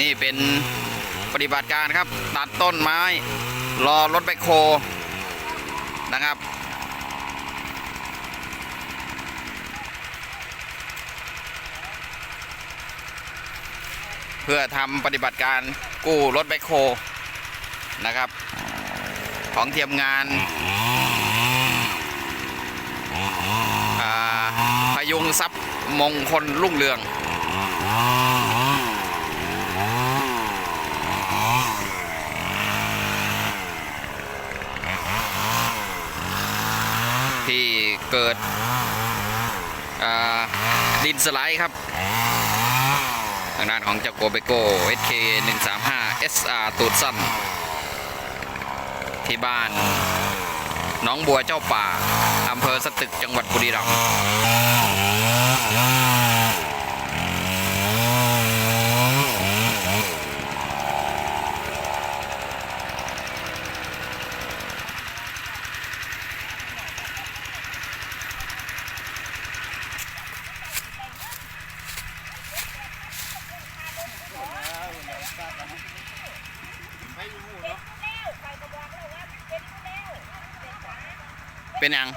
นี่เป็นปฏิบัติการครับ ตัดต้นไม้ รอรถแบคโคนะครับ เพื่อทำปฏิบัติการกู้รถแบคโคนะครับ ของเทียมงานพยุงทรัพย์มงคลรุ่งเรือง ที่ เกิดดินสไลด์ครับทางด้านของเจ้าโกเบโก้ SK 135 SR ตูดสั้นที่บ้านน้องบัวเจ้าป่า อำเภอสตึกจังหวัดบุรีรัมย์ เป็นยัง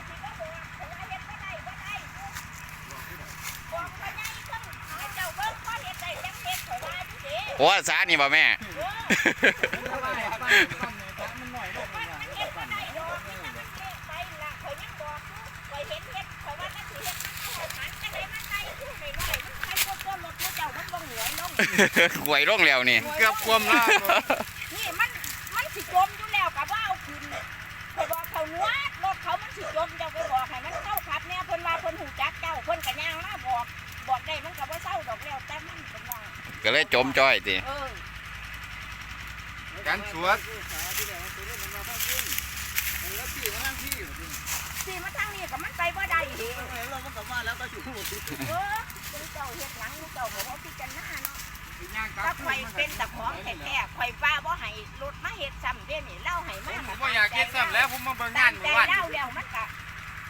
โอ้สานี่บ่แม่หวยร่องแล้วนี่ เกือบความล่านี่มัน มันสิจม สิจมเจ้าไปบอกให้มันเข้าขับเนี่ยเพิ่นว่าเพิ่นหูจักเจ้าเพิ่นกะย่างมาบอก บอกได้มันก็บ่เศร้าดอกแล้วแต่มันเป็นว่าก็เลยจมจ้อยติเออการสวดสิมาทางนี้ก็มันไปบ่ได้เด้เราก็กลับมาแล้วก็อยู่เออเพิ่นเจ้าเฮ็ดหลังเจ้าก็บ่พิจารณาเนาะย่างกลั ถ้าบข่อยเป็นตะของแท้ๆข่อยว่าบ่ให้รถมาเฮ็ดซ้ำเด้นี่เล่าให้ผมมาบ่อยากเก็บซ้ำแล้วผมมาเบิ่งงาตานมเมื่ใจอวานเล่าแล้วมันก็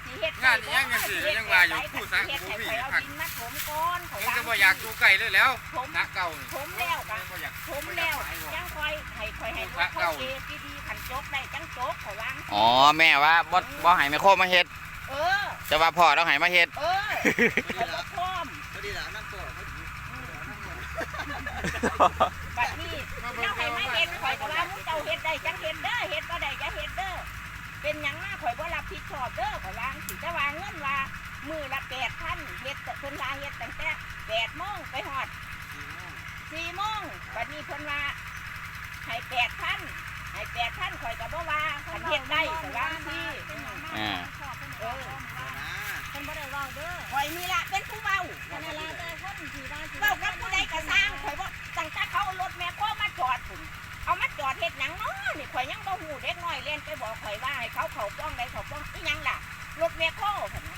สิเฮ็ดงานอีหยังจังสิยังว่าอยู่ผู้สร้างเฮ็ดให้ผู้ข่อยมีเอาผักดินมาถมก่อนข่อยยังว่าจะบ่อยากดูไก่เลยแล้วผมนักเก่าผมแล้วกะบ่อยากผมแล้วจังคอยให้คอยให้รถเขาเกดีๆขันโจกได้จังโจกเขาวางอ๋อแม่ว่าบ่บ่ให้แม่โคมาเฮ็ดเออจะว่าพ่อต้องให้มาเฮ็ดเออเขาก็พร้อม พอดีล่ะนั่งต่อเขาดี บัดนี้แล้วให้มาเฮ็ดข่อยก็ว่ามึงเจ้าเฮ็ดได้จังเฮ็ดเด้อเฮ็ดบ่ได้จะเฮ็ดเด้อเป็นหยังมาข่อยบ่รับผิดชอบเด้อข่อยวางสิแต่ว่าเงินว่ามือละ8,000เฮ็ดเพิ่นว่าเฮ็ดตั้งแต่8โมงไปฮอด4โมงบัดนี้เพิ่นว่าให้8,000ให้8,000ข่อยก็บ่ว่าคันเฮ็ดได้วางสิอ่าเออเพิ่นบ่ได้เว้าเด้อข่อยนี่ล่ะเป็นผู้เว้านั่นละแต่คนที่ว่าสิเว้ากับผู้ใดก็สร้างข่อยบ่ ตั้งแต่เขาเอารถแม่พ่อมาจอดพุ่นเอามาจอดเฮ็ดหยังเนาะนี่ข่อยยังบ่ฮู้เด็กน้อยเล่นไปบอกข่อยว่าให้เขาเข้าป้องใดเข้าป้องอีหยังล่ะรถแม่พ่อพุ่นน่ะ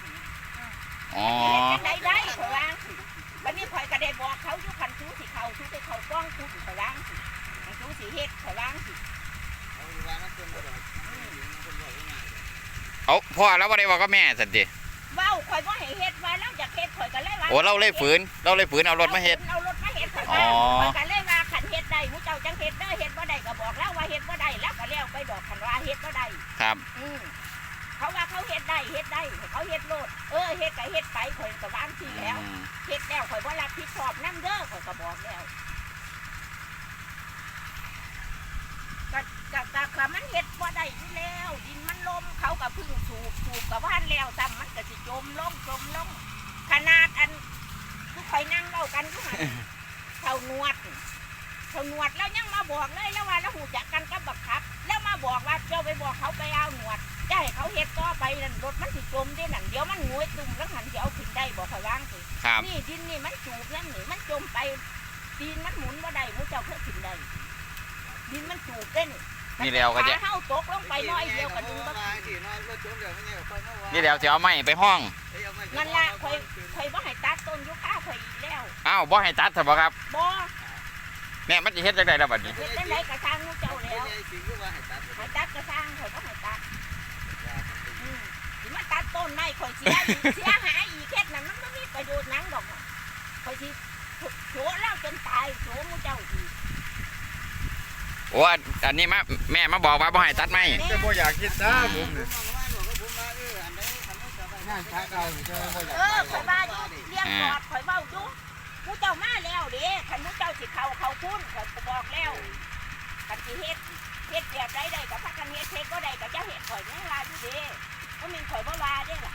อ๋อเฮ็ดจังไดได้ข่อยว่าสิบัดนี้ข่อยก็ได้บอกเขาอยู่คันทูสิเข้าทูไปเข้าป้องทูสิข่อยว่าสิคันทูสิเฮ็ดข่อยว่าสิเอาพ่อแล้วบ่ได้บอกกับแม่สันติเว้าข่อยบ่ให้เฮ็ดว่าเราอยากเฮ็ดข่อยก็เลยว่าโอ้เราเลยฝืนเราเลยฝืนเอารถมาเฮ็ดเอารถมาเฮ็ดข่ อยอ๋ว่าอข่อยก็เลยว่าคันเฮ็ดได้หมูเจ้าจังเฮ็ดเด้อเฮ็ดบ่ได้ก็บอกแล้วว่าเฮ็ดบ่ได้แล้วก็แล้วไปดอกคันว่าเฮ็ดบ่ได้ครับ อืมเขาว่าเขาเฮ็ดได้เฮ็ดได้เขาเฮ็ดโลดเออเฮ็ดก็เฮ็ดไปข่อยก็วางทีแล้วอืมเฮ็ดแล้วข่อยบ่รับผิดชอบนํเด้อข่อยก็บอกแล้วก็ก็ก็ก็มันเฮ็ดบ่ได้อยู่แล้ว ดินมันลมเขาก็เพึ่งสูบสูบก็ว่านแล้วซ้ำมันก็สิจมลงจมลงขนาดอันคือข่อยนั่งเล่ากันอยู่หั่น เท่าหนวดเท่าหนวดแล้วยังมาบอกเลยแล้วว่าแล้วหูจักกันกับบักครับ แล้วมาบอกว่าเจ้าไปบอกเขาไปเอาหนวดจะให้เขาเฮ็ดต่อไปนั่นรถมันสิจมได้นั่นเดี๋ยวมันงวยตุ่มแล้วหันเดี๋ยวเอาขึ้นได้บอกเขาว่างสิครับนี่ดินนี่มันจูบแล้วนี่มันจมไปดินมันหมุนว่าได้มูเจ้าเพื่อขึ้นได้ดินมันจูบเด้นนี่แล้วก็จะขาเท้าตกลงไปน้อยเดียวกันดึงบักนี่เดี๋ยวจะเอาไม้ไปห้องนั่นละข่ บ่ให้ตัดซะบ่ครับบ่แม่มันจะเฮ็ดจังไดล่ะบัดนี้เฮ็ดได้ไรกระช่างมูเจ้าแล้วให้ตัดกระสร้างข่อยก็ให้ตัดอืมสิมาตัดต้นไม้ข่อยเสียอีกเสียหายอีกแค่นั้นมันไม่มีประโยชน์หนังดอกอะข่อยสิโฉแล้วจนตายโฉมูเจ้าอีกโอ้อันอันนี้มาแม่มาบอกว่าบ่ให้ตัดไม้แต่บ่อยากคิดนะผมเนี่ยงานช้าเก่านี่เจ้าบ่อยากเออข่อยว่าอยู่เลี้ยงปอดข่อยเว้าอยู่มู เจ้ามาแล้วเด้คันมูเจ้าสิเข้าเข้าพุ่นข่อยก็บอกแล้วคันสิเฮ็ดเฮ็ดแบบใดได้ก็พักกันเฮ็ดเฮ็ดบ่ได้ก็จะเฮ็ดข่อยยังว่าอยู่เด้บ่แม่นข่อยบ่ว่าเด้ล่ะ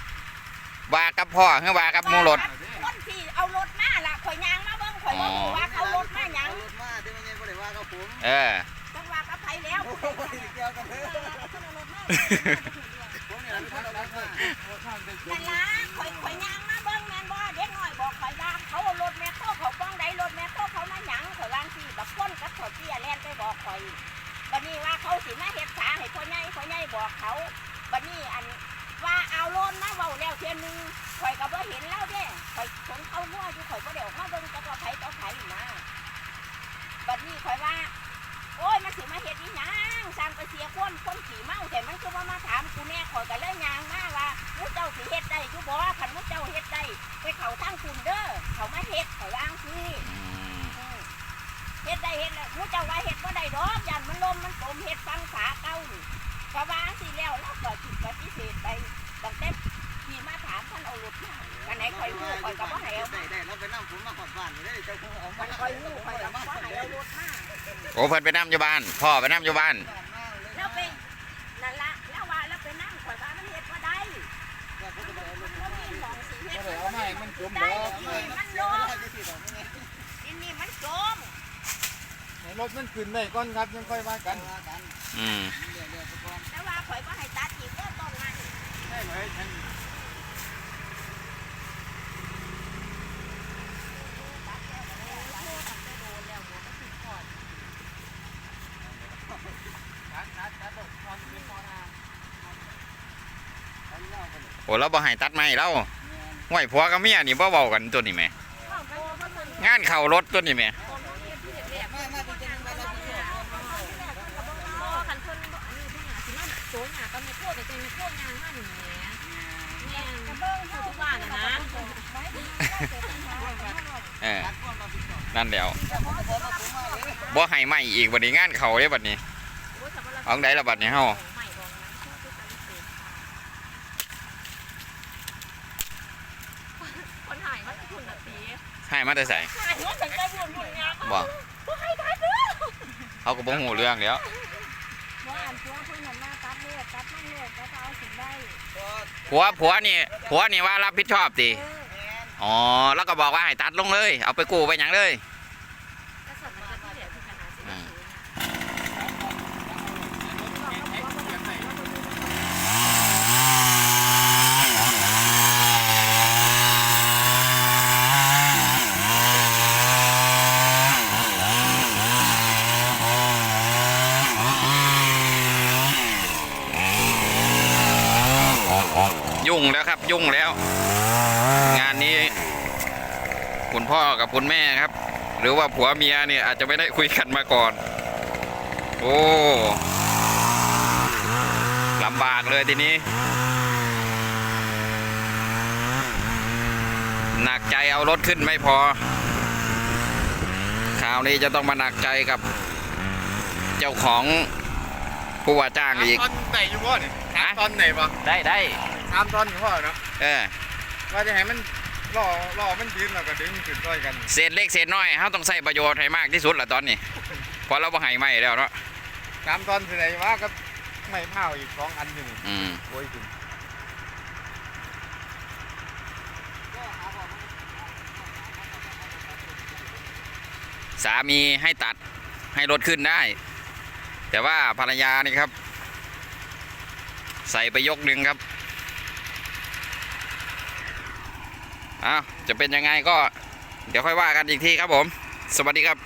ว่ากับพ่อคือว่ากับหมู่รถคนที่เอารถมาล่ะข่อยยางมาเบิ่งข่อยบ่รู้ว่าเขารถมาหยังรถมาที่มันยังบ่ได้ว่ากับผมเออต้องว่ากับไผแล้วบ่ได้เกี่ยวกันเลยผมเนี่ยเป็นคนเอารถมานั่นล่ะข่อยข่อยยางมาเบิ่งแม่นบ่เด็กน้อยบอกข่อยว่าเขาเอารถ รถแม่โคเขามาหยังข่อยวางสีแบักคนกับข่อยเตี้ยแล่นไปบอกข่อยบัดนี้ว่าเขาสิมาเฮ็ดสาให้พ่อใหญ่พ่อใหญ่บอกเขาบัดนี้อันว่าเอาโลนมาเว้าแล้วเทื่อนึงข่อยก็บ่เห็นแล้วเด้ข่อยสงเข้าหัวอยู่ข่อยบ่ได้ออกมาเบิ่งจักว่าไผต่อไผนะบัดนี้ข่อยว่า โอ้ยมันสิมาเฮ็ดอีหยังสร้างไปเสียคนคนขี่เมาแต่มันก็บ่มาถามกูแน่ข่อยก็เลยยางมาว่ามูเจ้าสิเฮ็ดได้อยู่บ่คันมูเจ้าเฮ็ดได้ไปเขาทางคุณเด้อเขามาเฮ็ดเขาวางซี่เฮ็ดได้เฮ็ดแล้วมูเจ้าว่าเฮ็ดบ่ได้ โอ้เพิ่นไปนํอยู่บ้าน พ่อไปนํอยู่บ้าน แล้วไปนั่นละแล้วว่าแล้วไปนั่งข่อยว่ามันเฮ็ดบ่ได้แล้วผมก็ไปเอารถมัมานบ่มีหมองสิเฮ็ดบ่ได้เอาไม้มันจมได้บ่ที่นี่มันโลมที่นี่มันโจมให้รถมันขึ้นได้ก่อนครับยังค่อยว่ากันว่ากันอืมเดี๋ยวเดี๋ยวก่อนแต่ว่าข่อยบ่ให้ตัดอีกเด้อต้นนั้นได้ไหมท่าน โอ้เราบ่ให้ตัดไม้เราห้วยผัวกับเมียนี่บ่เว้ากันตัวนี้แหมงานเข้ารถตัวนี้แหมมามาเป็นจังหวัดเราเป็นบ่คันเพิ่นบ่อันนี้เพิ่นหาสิมาโซนหาก็ไม่โคตรแต่ไม่โคตรงานมานี่แหมแม่นเบิ่งทุกบ้านน่ะนะเออตัดก่อนมาปิดก่อนนั่นแล้วผมก็บอกว่าผมมาเลยบ่ให้ไม้อีกบัดนี้งานเข้าเด้บัดนี้โอ้ยสำหรับเอาได้ละบัดนี้เฮา ใหม่บ่นั้นคือปฏิเสธคนหายมันคุณน่ะสิ ให้มาแต่ใส่หายหัวถึงได้บุญบุญงามบ่บ่ให้ตัดเด้อเขาก็บ่ฮู้เรื่องแล้วว่าอันตัวเพิ่นน่ะมาตัดเลือดตัดมันเลือดแล้วก็เอาสิได้ผัวผัวนี่ผัวนี่ว่ารับผิดชอบติอ๋อ แล้วก็บอกว่าให้ตัดลงเลย เอาไปกู้ไปหยังเลย ก็สมันจะที่เหลือคือขนาดสิ อืม ยุ่ งแล้วครับยุ่งแล้ว งานนี้ คุณพ่อกับคุณแม่ครับ หรือว่าผัวเมียเนี่ยอาจจะไม่ได้คุยกันมาก่อน โอ้ลำบากเลยทีนี้หนักใจเอารถขึ้นไม่พอคราวนี้จะต้องมาหนักใจกับ เจ้าของผู้ว่าจ้างอีกตอนไหนอยู่บ่เนี่ยฮะตอนไหนบ่ได้ได้ ตามตอนพ่อเนาะเออว่าจะให้มันล่อล่อมันยืนแล้วก็ดึงขึ้นด้วยกันเศษเล็กเศษน้อยเขาต้องใส่ประโยชน์ให้มากที่สุดละตอนนี้เพอเราบ่ให้ไม่แล้วเนาะตามตอนที่ไหนว่าก็ไม่เผาอีกสองอันอยู่นี่อืมโอ้ยขึ้นสามีให้ตัดให้รถขึ้นได้ แต่ว่าภรรยานี่ครับ ใส่ไปยกหนึ่งครับ อ้าวจะเป็นยังไงก็เดี๋ยวค่อยว่ากันอีกทีครับผม สวัสดีครับ